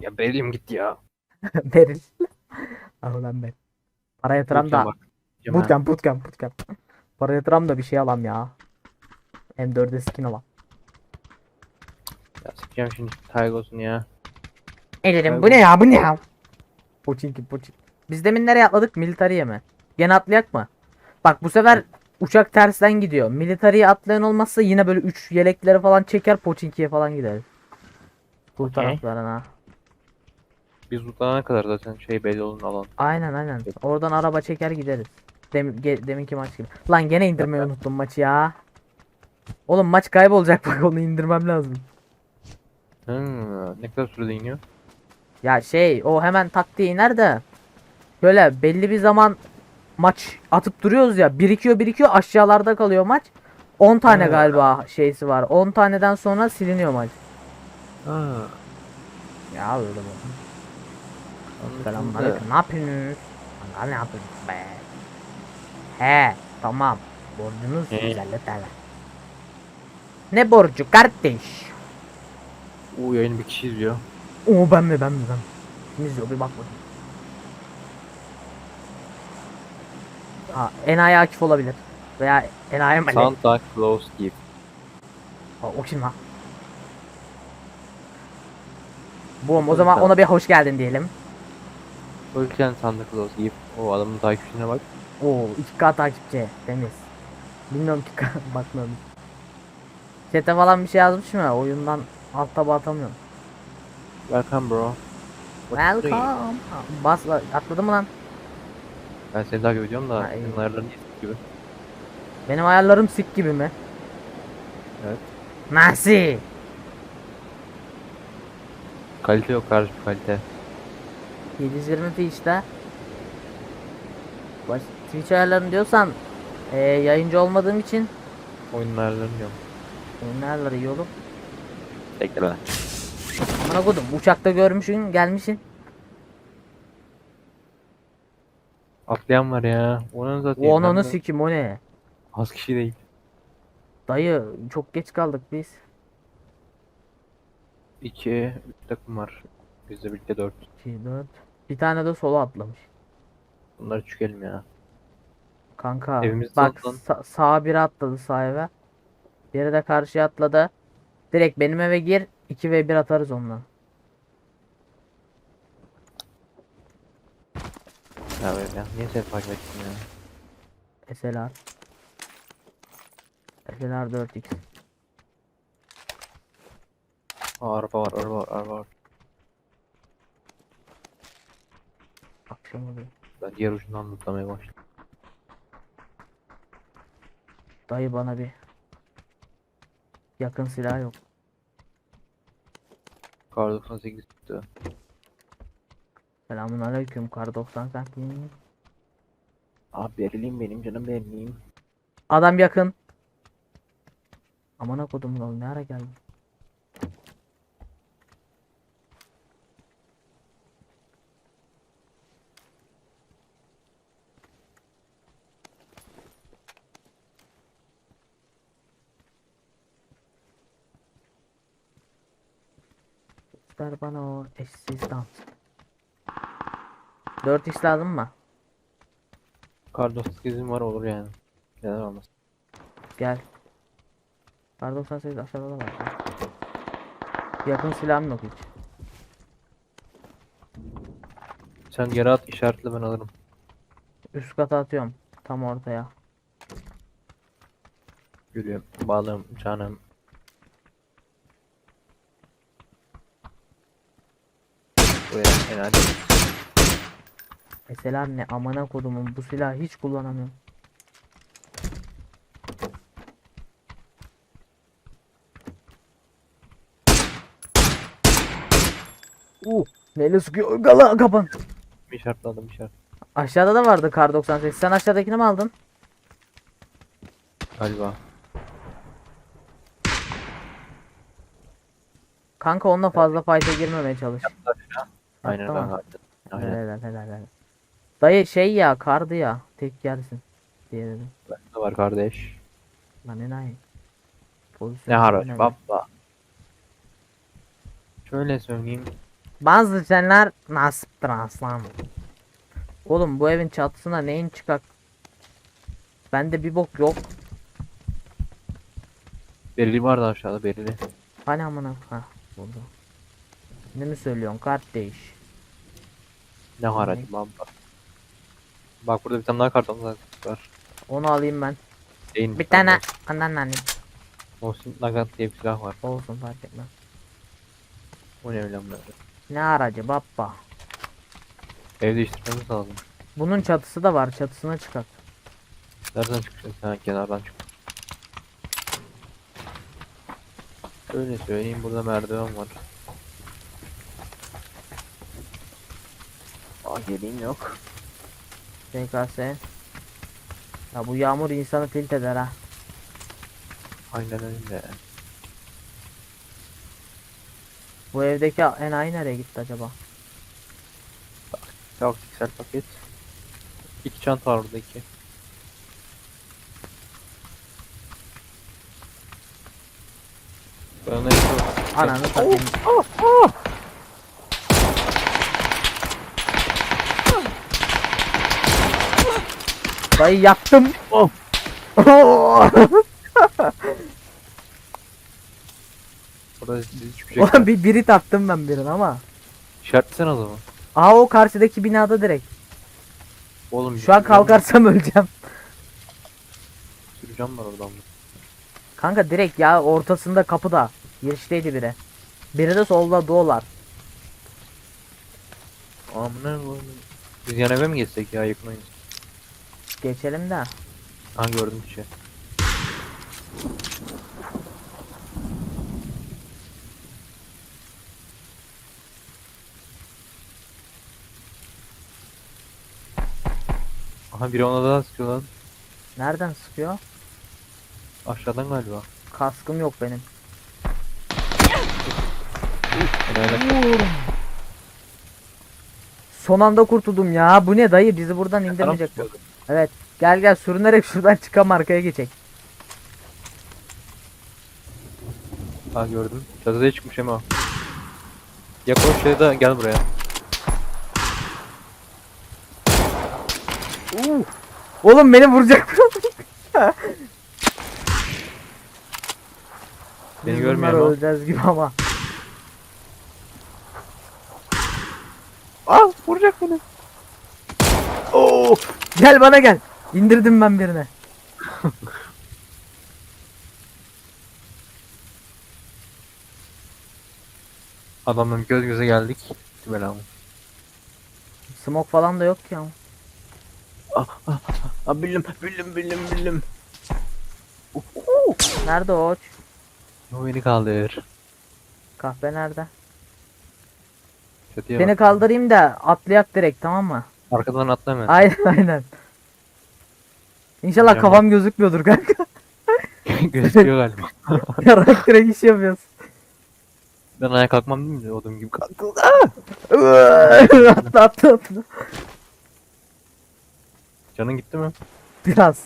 Ya Beril'im gitti ya. Beril. Ah ulan ben. Para yatıram da. Bootcamp. Bootcamp. Bootcamp. Para yatıram da bir şey alam ya. M4'e skin alam. Ya sikeceğim şimdi Taygos'un ya. Ederim bu ne ya bu ne ya? Poçinki poçink. Biz demin nereye atladık? Militariye mi? Gene atlayak mı? Bak bu sefer uçak tersten gidiyor. Militariye atlayan olmazsa yine böyle 3 yelekleri falan çeker Poçinki'ye falan gideriz. Bu Okey. taraflarına. Biz lootlanana kadar zaten şey belli olun alan. Aynen aynen. Oradan araba çeker gideriz. Dem ge- deminki maç gibi. Lan gene indirmeyi unuttum maçı ya. Oğlum maç kaybolacak bak onu indirmem lazım. Hmm, ne kadar sürede iniyor? Ya şey o hemen taktiğe iner de böyle belli bir zaman maç atıp duruyoruz ya birikiyor birikiyor aşağılarda kalıyor maç. 10 tane Ha. galiba şeysi var. 10 taneden sonra siliniyor maç. Ha. Ya öyle bu. Selamünaleyküm. Ne yapıyorsunuz? Kanka ne yapıyorsunuz be? He tamam. Borcunuz He. 150 TL. Ne borcu kardeş? Oo yayını bir kişi izliyor. Oo ben mi ben mi ben mi? Kim izliyor bir bak bakayım. Ha, enayi Akif olabilir. Veya enayi Mali. Santa Claus Gift. Ha, o kim lan? Bum o zaman ona bir hoş geldin diyelim. Geldin Santa Claus Gift. O adamın takipçisine bak. Oo 2K takipçi temiz. Bilmiyorum ki bakmadım. Chat'e falan bir şey yazmış mı? Oyundan alt taba atamıyorum. Welcome bro. What Welcome. Bas atladı mı lan? Ben seni takip ediyorum da iyi. senin ayarların iyi gibi. Benim ayarlarım sik gibi mi? Evet. Nasıl? Kalite yok kardeşim kalite. 720p işte. Baş, Twitch ayarlarını diyorsan eee, yayıncı olmadığım için Oyunun ayarlarını yok. oyun ayarları iyi oğlum. Bekle lan. Amına kodum uçakta görmüşsün gelmişsin. Atlayan var ya. Onun zaten. O ananı ben sikim o ne? Az kişi değil. Dayı çok geç kaldık biz. 2, 3 takım var. Bizde birlikte 4. 2, 4. Bir tane de sola atlamış. Bunları çükelim ya. Kanka Evimizde bak atlan. sa- sağa biri atladı sağ eve. Biri de karşıya atladı. Direkt benim eve gir 2 ve 1 atarız onunla. Ya böyle ya. Niye seni takip ettin ya? SLR. SLR 4x. Aa, araba var, araba var, araba var. Oluyor. Ben diğer ucundan lootlamaya başladım. Dayı bana bir yakın silah yok. Kar 98 çıktı. Selamun aleyküm kar 90 santim. Abi berileyim benim canım berileyim. Adam yakın. Amına kodum lan ne ara geldi? Ver bana o eşsiz dans. 4x lazım mı? Kar 98'im var olur yani. Neden olmaz? Gel. Kar 98 aşağıda da var. Yakın silahım yok hiç. Sen yere at işaretle ben alırım. Üst kata atıyorum. Tam ortaya. Gülüm, balım, canım. Hadi. Mesela ne amına kodumun bu silahı hiç kullanamıyorum. Uh, neyle sıkıyor? Gala kapan. İşaretladım işaret. Aşağıda da vardı kar 98. Sen aşağıdakini mi aldın? Galiba. Kanka onunla fazla fight'e girmemeye çalış. Aynen Tamam. Aynen. Helal helal helal. Dayı şey ya kardı ya. Tek yersin. Diye dedim. Bende var kardeş. Lan enayi. Pozisyon Ne önemli. baba. Şöyle söyleyeyim. Bazı şeyler nasiptir aslanım. Oğlum bu evin çatısına neyin çıkak? Bende bir bok yok. Belli vardı aşağıda belli. Hani amına ha burada. Ne mi söylüyorsun kardeş? Ne haracı baba. Bak burada bir tane daha karton var. Onu alayım ben. Değil Bir tane anan anne. Mosin Nagat diye bir silah var. Olsun fark etmez. O ne öyle bunlar. Ne aracı baba? Ev değiştirmemiz lazım. Bunun çatısı da var. Çatısına çıkak. Nereden çıkacaksın sen? Kenardan çık. Öyle söyleyeyim burada merdiven var. Aa geleyim yok. SKS. Ya bu yağmur insanı tilt eder ha. Aynen öyle. Bu evdeki enayi nereye gitti acaba? Taktiksel paket. İki çanta var burada iki. Ben onu yapıyorum. Ananı Dayı yaktım. Of. Burada sizi çıkacak. Ulan bir biri taktım ben birine ama. İşaretlesene o zaman. Aa o karşıdaki binada direkt. Oğlum Şu an kalkarsam öleceğim. Süreceğim var oradan. Kanka direkt ya ortasında kapıda. Girişteydi biri. Biri de solda dolar. Amına koyayım. Biz yan eve mi geçsek ya yakınayız. Geçelim de. Ha gördüm bir şey. Aha biri ona daha sıkıyor lan. Nereden sıkıyor? Aşağıdan galiba. Kaskım yok benim. Son anda kurtuldum ya. Bu ne dayı bizi buradan indirmeyecek. bu. Evet. Gel gel sürünerek şuradan çıkan arkaya geçecek. Ha gördüm. Çatıya çıkmış ama. Yakın şeyde gel buraya. Oğlum beni vuracak. Beni Biz görmüyor ama. öleceğiz gibi ama. Aa vuracak beni. Oo. Gel bana gel. İndirdim ben birine. Adamla göz göze geldik. Belamı. Smoke falan da yok ya. Aa bildim bildim bildim bildim. Nerede o oç? O beni kaldır. Kahve nerede? Çatıya Seni bak. kaldırayım da atlayak direkt tamam mı? Arkadan atla hemen. Aynen aynen. İnşallah kafam gözükmüyordur kanka. Gözüküyor galiba. Yarak direkt iş yapıyoruz. Ben ayağa kalkmam değil mi? Odum gibi kalktım. atla atla atla. Canın gitti mi? Biraz.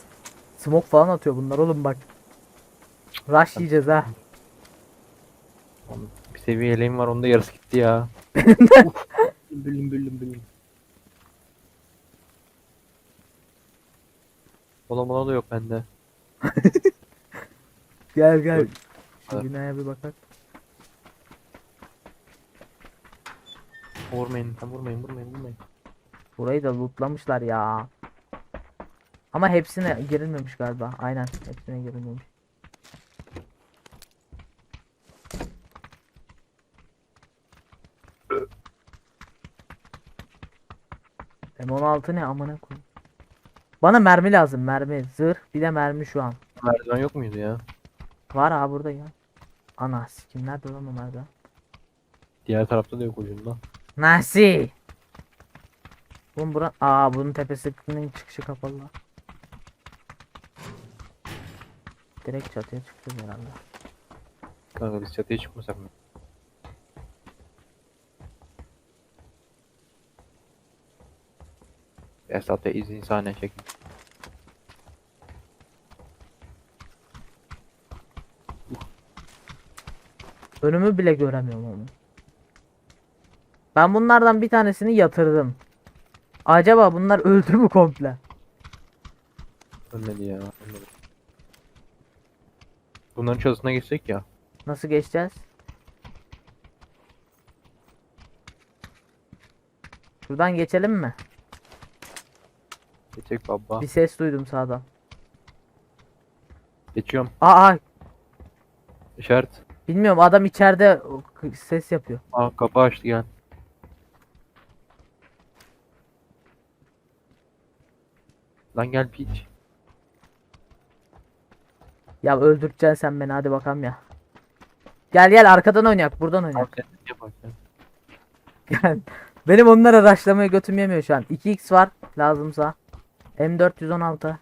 Smoke falan atıyor bunlar oğlum bak. Rush yiyeceğiz ha. Bir seviye yeleğim var onda yarısı gitti ya. Bülüm bülüm bülüm. Ola mola da yok bende. Gel gel. Şu Evet. binaya bir bakak. Vurmayın, tam vurmayın, vurmayın, vurmayın. Burayı da lootlamışlar ya. Ama hepsine girilmemiş galiba. Aynen hepsine girilmemiş. M16 ne amına koyayım. Bana mermi lazım mermi. Zırh bir de mermi şu an. Merdiven yok muydu ya? Var ha burada ya. Ana sikim nerede lan o merdiven? Diğer tarafta da yok ucunda. Nasıl? Bunun bura Aa bunun tepesinin çıkışı kapalı. Direkt çatıya çıkacağız herhalde. Kanka biz çatıya çıkmasak mı? Esat ve izin sahne çekin. Önümü bile göremiyorum onu. Ben bunlardan bir tanesini yatırdım. Acaba bunlar öldü mü komple? Ölmedi ya. Ölmedi. Bunların çatısına geçsek ya. Nasıl geçeceğiz? Şuradan geçelim mi? Geçecek baba. Bir ses duydum sağdan. Geçiyorum. Aa, aa, İşaret. bilmiyorum adam içeride ses yapıyor. Aa kapı açtı gel. Lan gel piç. Ya öldüreceksin sen beni hadi bakalım ya. Gel gel arkadan oynayak buradan Al oynayak. sen ne bak sen. Gel. Benim onlara raşlamaya götüm yemiyor şu an. 2x var lazımsa. M416.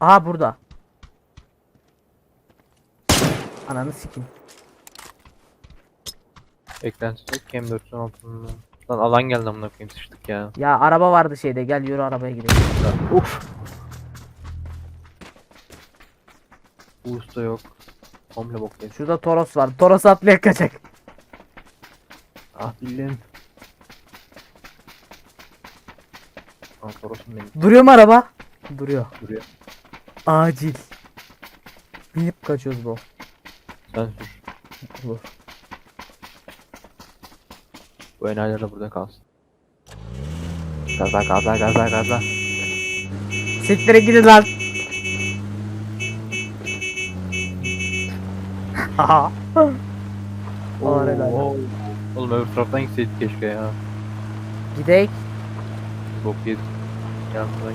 Aha burada. Ananı sikim. Eklentisi yok ki M416'nın. Lan alan geldi amına koyayım sıçtık ya. Ya araba vardı şeyde gel yürü arabaya gidelim. Uf. Bu usta yok. Komple boktayım. Şurada Toros var. Toros atlayak kaçak. Ah bildim. Benim. Duruyor mu araba? Duruyor. Duruyor. Acil. Binip kaçıyoruz bu. Sen sür. Olur. Bu enayiler de burada kalsın. Gaza gaza gaza gaza. Siktir'e gidin lan. Haha. Oğlum öbür taraftan gitseydik keşke ya. Gidek. Bok yedik. Yanımdan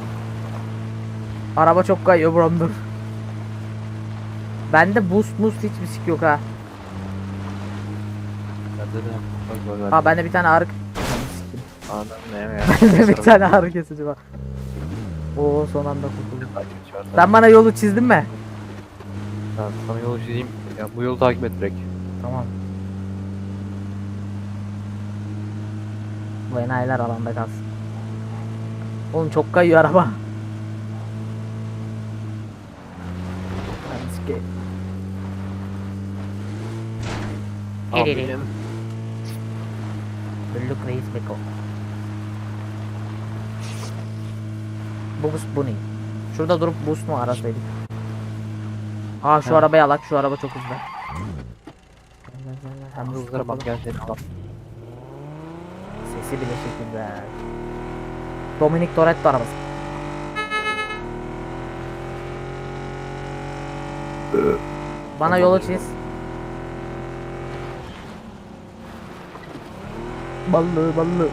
Araba çok kayıyor brom dur. Bende boost boost hiçbir sik yok ha. Bende de bak var Ha bende bir tane ağrı... Anam ne ya? Bende bir tane ağrı kesici var. Oo son anda kurtuldum. Sen bana yolu çizdin mi? Ben sana yolu çizeyim. Ya bu yolu takip et direkt. Tamam. Bu enayiler alanda kalsın. Oğlum çok kayıyor araba. Abim. Büllük reis beko. Boost bu ne? Şurada durup boost mu arasaydık? Aa şu Ha. arabayı alak şu araba çok hızlı. Hem Hızlara bak gel seni al. Sesi bile çok güzel. Dominic Toretto arabası. Bana yolu çiz. Ballı ballı.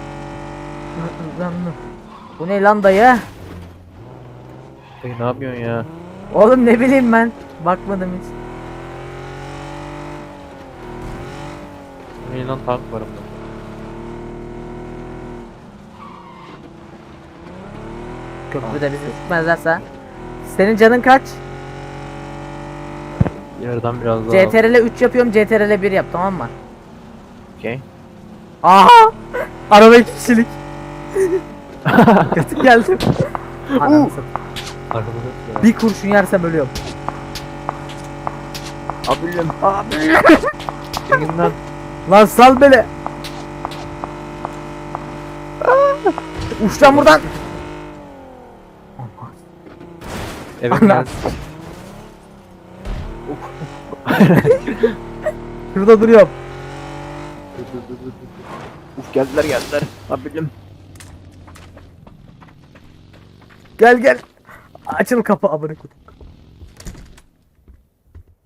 Bu ne lan dayı? Hey ne yapıyorsun ya? Oğlum ne bileyim ben. Bakmadım hiç. Ne lan tank var Köprüde bizi tutmazlarsa. Senin canın kaç? Yarıdan biraz daha. CTRL 3 yapıyorum CTRL 1 yap tamam mı? Okey. Aha! Araba iki kişilik. Kötü geldim. Ananı satayım. Bir kurşun yersem ölüyorum. Abim. Abi. Çekin lan. Lan sal beni. Uç lan buradan. Eve gel. Şurada duruyorum. Uf geldiler geldiler. Abim. Gel gel. Açıl kapı abone.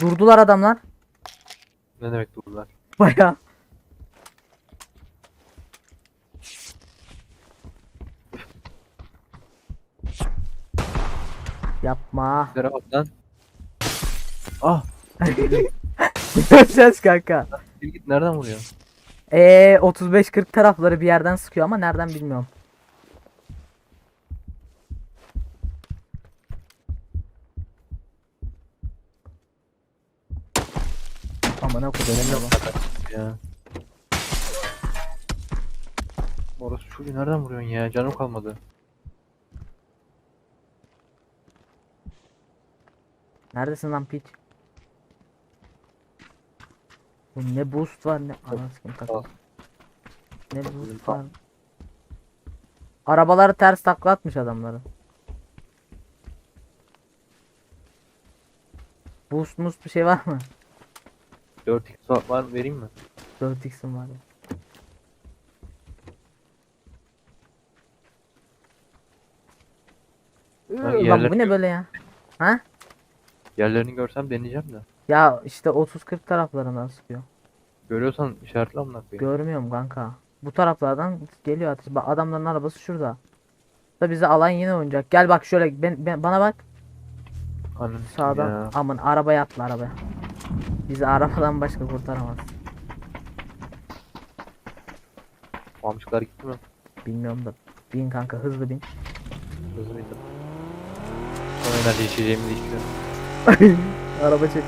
Durdular adamlar. Ne demek durdular? Baya. Yapma. Nereye bak lan. Ah. Göreceğiz kanka. Bir git nereden vuruyor? Eee 35-40 tarafları bir yerden sıkıyor ama nereden bilmiyorum. Amına koyayım. Ya. Orası çocuğu nereden vuruyorsun ya? Canım kalmadı. Neredesin lan piç? Oğlum ne boost var ne anasını. Al. Ne boost var. Arabaları ters takla atmış adamları. Boost must bir şey var mı? 4 x var var mı? vereyim mi? 4x'im var ya. Lan yerler- bu ne böyle ya? Ha? Yerlerini görsem deneyeceğim de. Ya işte 30-40 taraflarından sıkıyor. Görüyorsan işaretle amına koyayım. Görmüyorum kanka. Bu taraflardan geliyor ateş. Bak adamların arabası şurada. Da bize alan yine oynayacak. Gel bak şöyle ben, ben- bana bak. Ananı Sağdan. Ya. Aman arabaya atla arabaya. Bizi arabadan başka kurtaramaz. Amcıklar gitti mi? Bilmiyorum da. Bin kanka hızlı bin. Hızlı mıydı? Son enerji içeceğimi de içiyorum. Araba çekiyor.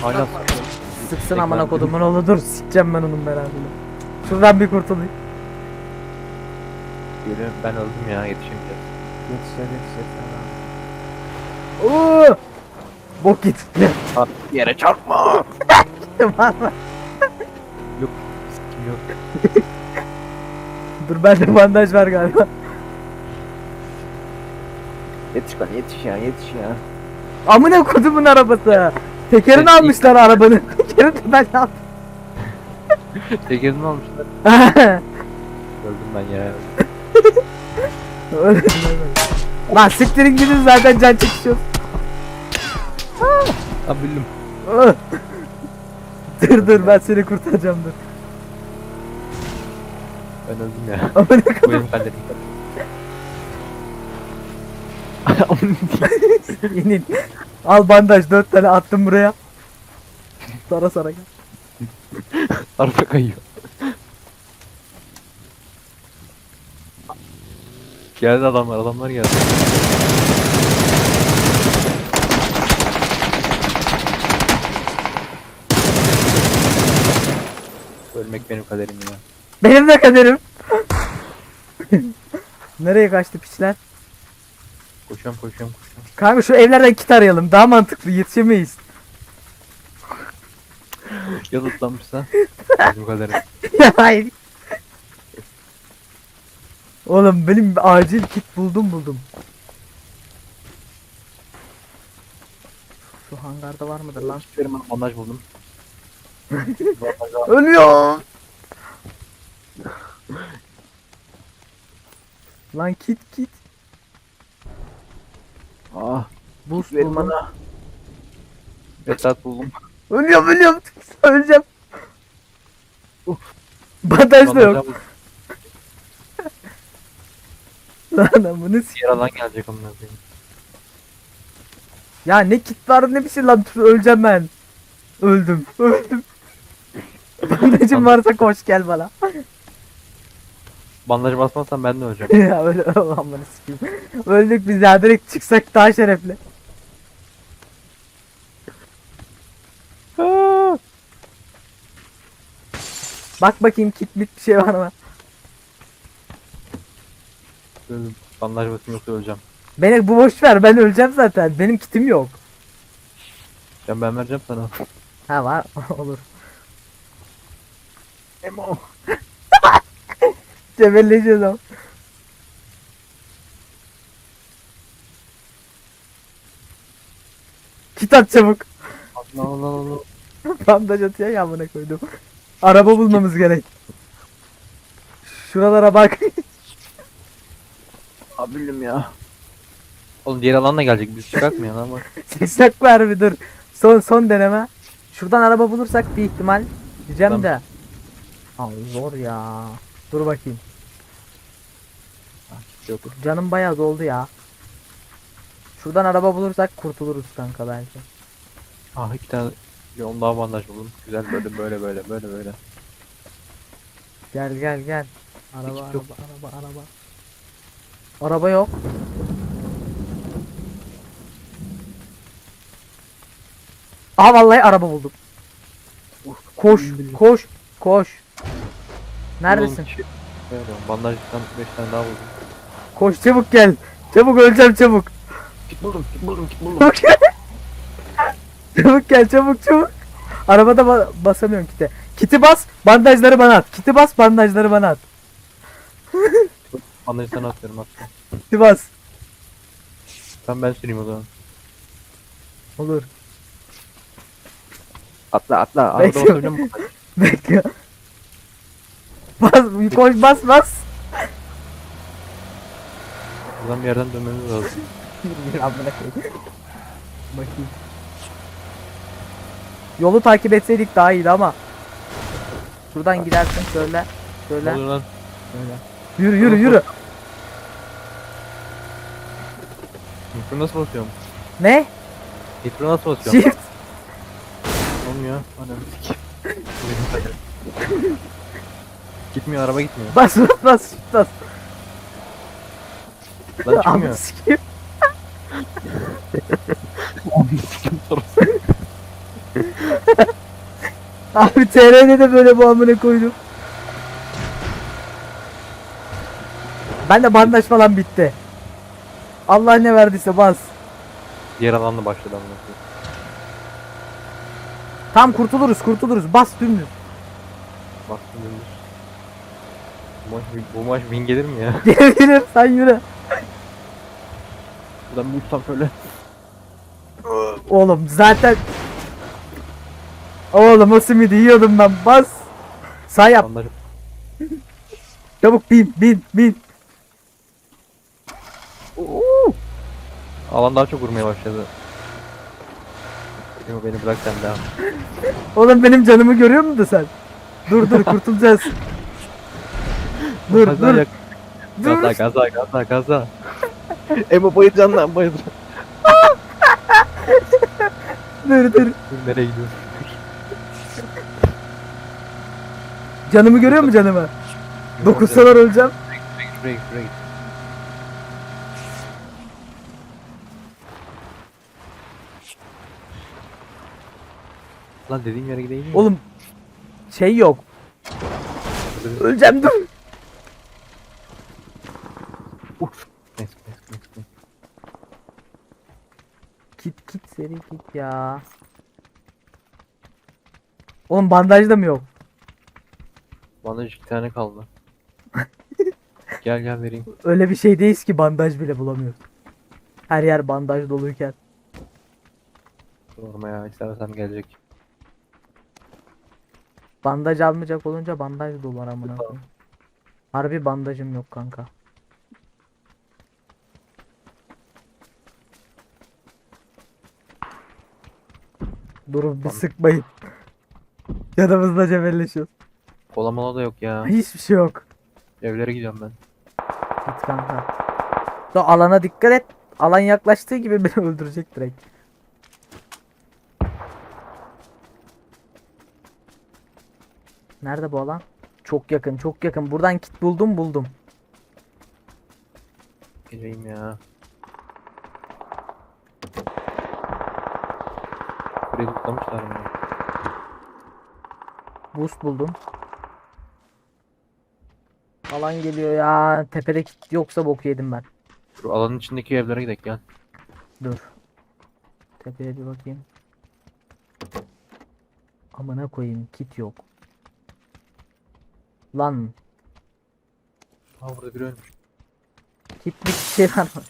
Hala. Sıksın amına kodumun oğlu dur. Sikeceğim ben onun belasını. Şuradan bir kurtulayım. Geliyorum ben öldüm ya yetişemeyeceğiz. Yetişeceğiz yetişeceğiz. Oo! Bok git. Abi yere çarpma. Var mı? Sikim yok. Dur bende bandaj var galiba. Yetiş lan yetiş ya yetiş ya. Amına kodumun arabası. Tekerini Evet, almışlar arabanın. Tekerini de ben aldım. Tekerini almışlar. Öldüm ben ya. Lan siktirin gidin zaten can çekişiyor. Abi bildim. dur dur ben seni kurtaracağım dur. Ben öldüm ya. Amına kodum. kaderim. İnin. Al bandaj dört tane attım buraya. Sara sara gel. Araba kayıyor. Geldi adamlar, adamlar geldi. Ölmek benim kaderim ya. Benim de kaderim. Nereye kaçtı piçler? Koşuyorum, koşuyorum, koşuyorum. Kanka şu evlerden kit arayalım. Daha mantıklı yetişemeyiz. Ya tutlanmışsa? Benim kaderim. Hayır. Oğlum benim acil kit buldum buldum. Şu hangarda var mıdır lan? Benim bandaj buldum. Ölüyorum. lan kit kit. Boost verin buldum. bana. Esat buldum. Ölüyorum ölüyorum. Öleceğim. Bandaj da yok. Lan bunu s- Diğer alan gelecek onunla koyayım. Ya ne kit var ne bir şey lan Dur, öleceğim ben. Öldüm. Öldüm. Bandajım varsa koş gel bana. Bandajı basmazsan ben de öleceğim. ya öyle aman sikeyim. Öldük biz ya direkt çıksak daha şerefli. Bak bakayım kit bit bir şey var mı? Bandaj basayım yoksa öleceğim. Beni bu boş ver ben öleceğim zaten. Benim kitim yok. Ya ben vereceğim sana. Ha var olur. Emo. Cebelleşiyoruz ama. Kit at çabuk. Allah Allah Allah. Bandaj atıyor ya amına koydum. Araba bulmamız gerek. Şuralara bak. Abilim ya. Oğlum diğer alan da gelecek. Biz lan bak. Sesler var bir dur. Son son deneme. Şuradan araba bulursak bir ihtimal diyeceğim Tamam. de. Ay zor ya. Dur bakayım. Yok. Canım bayağı doldu ya. Şuradan araba bulursak kurtuluruz kanka belki. Ah iki tane yolun daha bandaj buldum. Güzel böyle böyle böyle böyle böyle. Gel gel gel. Araba Ekip araba yok. araba araba. Araba yok. Aa vallahi araba buldum. Koş koş koş. Neredesin? Böyle bandajdan 5 tane daha buldum. Koş çabuk gel. Çabuk öleceğim çabuk. Kit buldum, kit buldum, kit buldum. Çabuk gel. çabuk çabuk. Arabada ba- basamıyorum kite. Kiti bas, bandajları bana at. Kiti bas, bandajları bana at. Bandajı sana atıyorum atla. Kiti bas. Tamam ben süreyim o zaman. Olur. Atla atla. Arada Bekle. musun? Bekle. Bas, koş bas bas. Buradan bir yerden dönmemiz lazım. Amına koyayım. Bakayım. Yolu takip etseydik daha iyiydi ama. Şuradan gidersin şöyle. Şöyle. oluyor lan? Şöyle. Yürü yürü yürü. Nitro nasıl basıyorum? Ne? Nitro nasıl basıyorum? Shift. Olmuyor. Anam gitmiyor araba gitmiyor. Bas bas bas. bas. Lan çıkmıyor. sikeyim. Abi TR'de de böyle bu amına koydum. Ben de bandaj falan bitti. Allah ne verdiyse bas. Diğer alanla başladı amına koyayım. Tam kurtuluruz kurtuluruz. Bas dümdüz. Baktım dümdüz. Bu maç, bu maç win gelir mi ya? Gelebilir sen yürü. Buradan bir uçsam şöyle. Oğlum zaten Oğlum o simidi yiyordum ben bas. Sağ yap. Bandaj. Çabuk bin bin bin. Alan daha çok vurmaya başladı. Yo beni bırak sen devam. Oğlum benim canımı görüyor musun sen? Dur dur kurtulacağız. dur dur. yak- Dur. Gaza gaza gaza gaza. Emo bayılacaksın lan bayılacaksın. Dur dur. Dur, Nereye gidiyorsun? Canımı görüyor musun canımı? Dokunsalar öleceğim. Şuraya git. Lan dediğim yere gideyim mi? Oğlum şey yok. Öleceğim dur. Uf. Neyse neyse neyse. neyse. Git git seri git ya. Oğlum bandaj da mı yok? Bandaj iki tane kaldı. gel gel vereyim. Öyle bir şeydeyiz ki bandaj bile bulamıyoruz. Her yer bandaj doluyken. Sorma ya istersen gelecek. Bandaj almayacak olunca bandaj dolar amına koyayım. Harbi bandajım yok kanka. Durun bir sıkmayın. Yanımızda cebelleşiyoruz. Kola mola da yok ya. Hiçbir şey yok. Evlere gidiyorum ben. Git kanka. Da alana dikkat et. Alan yaklaştığı gibi beni öldürecek direkt. Nerede bu alan? Çok yakın, çok yakın. Buradan kit buldum, buldum. Geleyim ya. Burayı tutlamışlar mı? Boost buldum. Alan geliyor ya. Tepede kit yoksa boku yedim ben. Şu alanın içindeki evlere gidelim gel. Dur. Tepeye bir bakayım. Amına koyayım kit yok. Lan Aa burada biri ölmüş. kitlik bir şey var mı?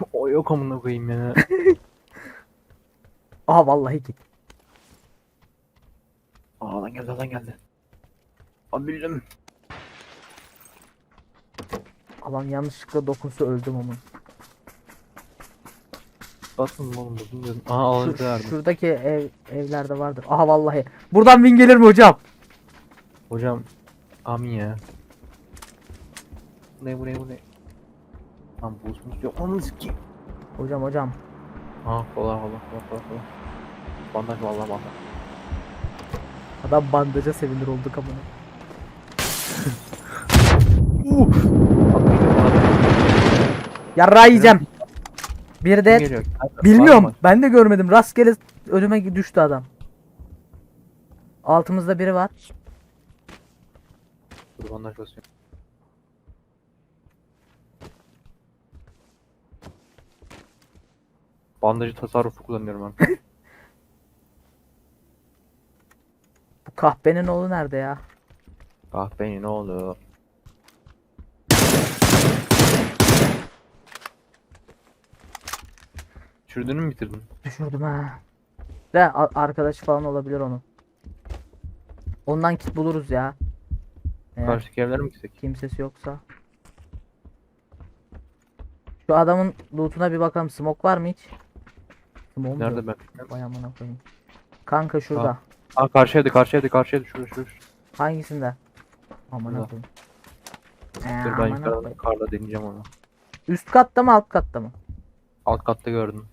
o yok amına koyayım ya. Aha vallahi kit. Aa lan geldi lan geldi. Abi Alan yanlışlıkla dokunsa öldüm ama. Basın oğlum bozun diyordum. Aha Şu, verdim. şuradaki ev evlerde vardır. Aha vallahi. Buradan win gelir mi hocam? Hocam amin ya. Bu ne bu ne bu ne? Lan bozmuş yok onu sikeyim. Hocam hocam. Aa kola kola kola kola kola. Bandaj vallahi bandaj. Adam bandaja sevinir olduk amına. Yarrağı yiyeceğim. Bir de Geliyor. bilmiyorum. Ben de görmedim. Rastgele önüme düştü adam. Altımızda biri var. Dur bandaj basıyorum. Bandajı tasarrufu kullanıyorum ben. kahpenin oğlu nerede ya? Kahveyi ne oluyor? Çürdüğünü mü bitirdin? Düşürdüm ha. De a- arkadaşı falan olabilir onun. Ondan kit buluruz ya. Eğer Karşıdaki evlere mi gitsek? kimsesi yoksa. Şu adamın lootuna bir bakalım. Smoke var mı hiç? Smoke mu Nerede yok? ben. Vay amına koyayım. Kanka şurada. Aa karşı evde karşı evde karşı evde şurada şurada. şurada. Hangisinde? Amına koyayım. Ee, Dur ben amına yukarıdan koyayım. karla deneyeceğim onu. Üst katta mı alt katta mı? Alt katta gördüm.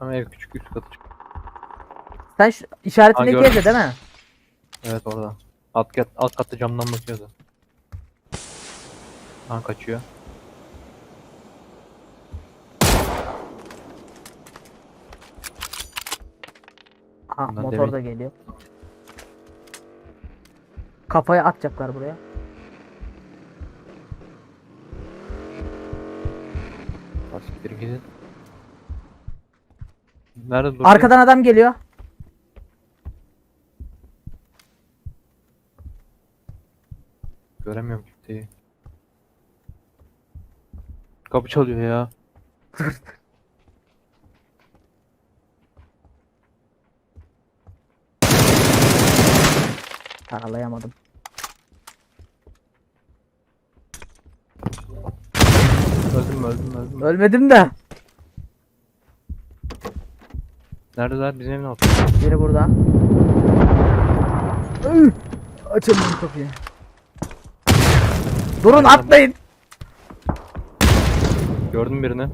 Ama ev küçük üst katı. Sen şu işaretindeki gördüm. evde değil mi? Evet orada. Alt, kat, alt katta camdan bakıyordu. Ha kaçıyor. Ha Bundan motor da geliyor. Kafaya atacaklar buraya. Siktir gidin. Nerede durdu? Arkadan adam geliyor. Göremiyorum kimseyi. Kapı çalıyor ya. Karalayamadım. Öldüm öldüm öldüm? Ölmedim de. Neredeler? Bizim evin altında. Biri burada. Üh! Bunu kapıyı. Durun atlayın. Gördüm birini.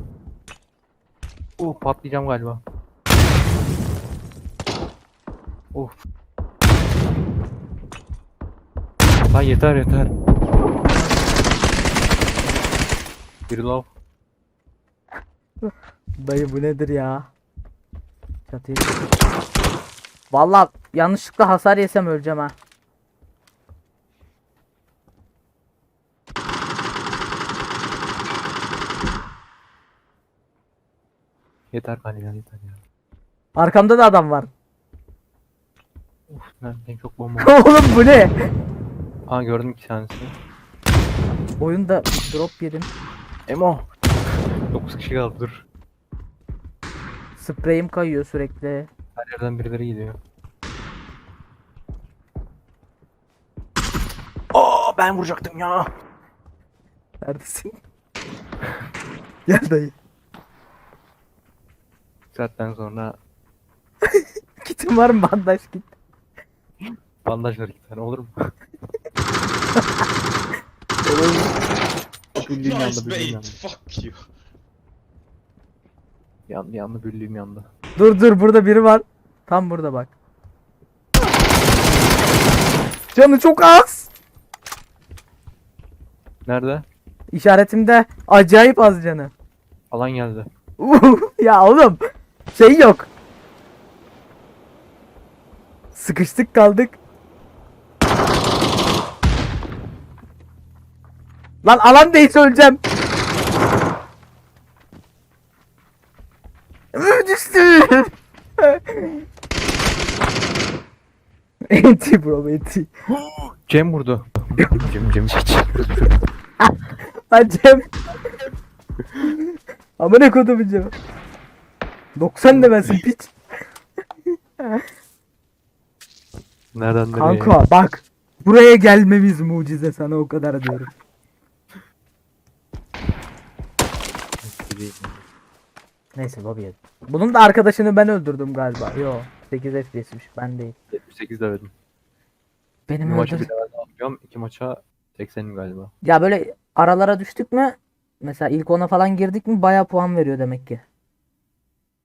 Uh patlayacağım galiba. Of. Lan yeter yeter. Biri low. Dayı bu nedir ya? Çatıyı. Vallahi yanlışlıkla hasar yesem öleceğim ha. Yeter galiba yeter ya. Arkamda da adam var. Of nereden çok bomba. var. Oğlum bu ne? Aa gördüm iki tanesini. Oyunda drop yedim. Emo. 9 kişi kaldı dur. Spreyim kayıyor sürekli. Her yerden birileri gidiyor. Aa ben vuracaktım ya. Neredesin? Gel dayı. Saatten sonra Kitin var mı bandaj kit? bandajlar iki tane olur mu? Büllüğüm yandı, Nice bait. Fuck you. Yandı yandı, büllüğüm yandı. Dur dur burada biri var. Tam burada bak. Canı çok az. Nerede? İşaretimde acayip az canı. Alan geldi. ya oğlum şey yok. Sıkıştık kaldık. Lan alan değilse öleceğim. Üh, Düştü. Enti bro enti. Cem vurdu. Cem Cem çek. Lan Cem. Amına kodumun Cem. 90 demezsin piç. Nereden nereye? Kanka bak. Buraya gelmemiz mucize sana o kadar diyorum. Neyse Bobby. Bunun da arkadaşını ben öldürdüm galiba. Yo 8 FPS'miş ben değil. 78 demedim. Bir Benim maçı öldür. bir level alıyorum. iki maça 80'im galiba. Ya böyle aralara düştük mü? Mesela ilk ona falan girdik mi baya puan veriyor demek ki.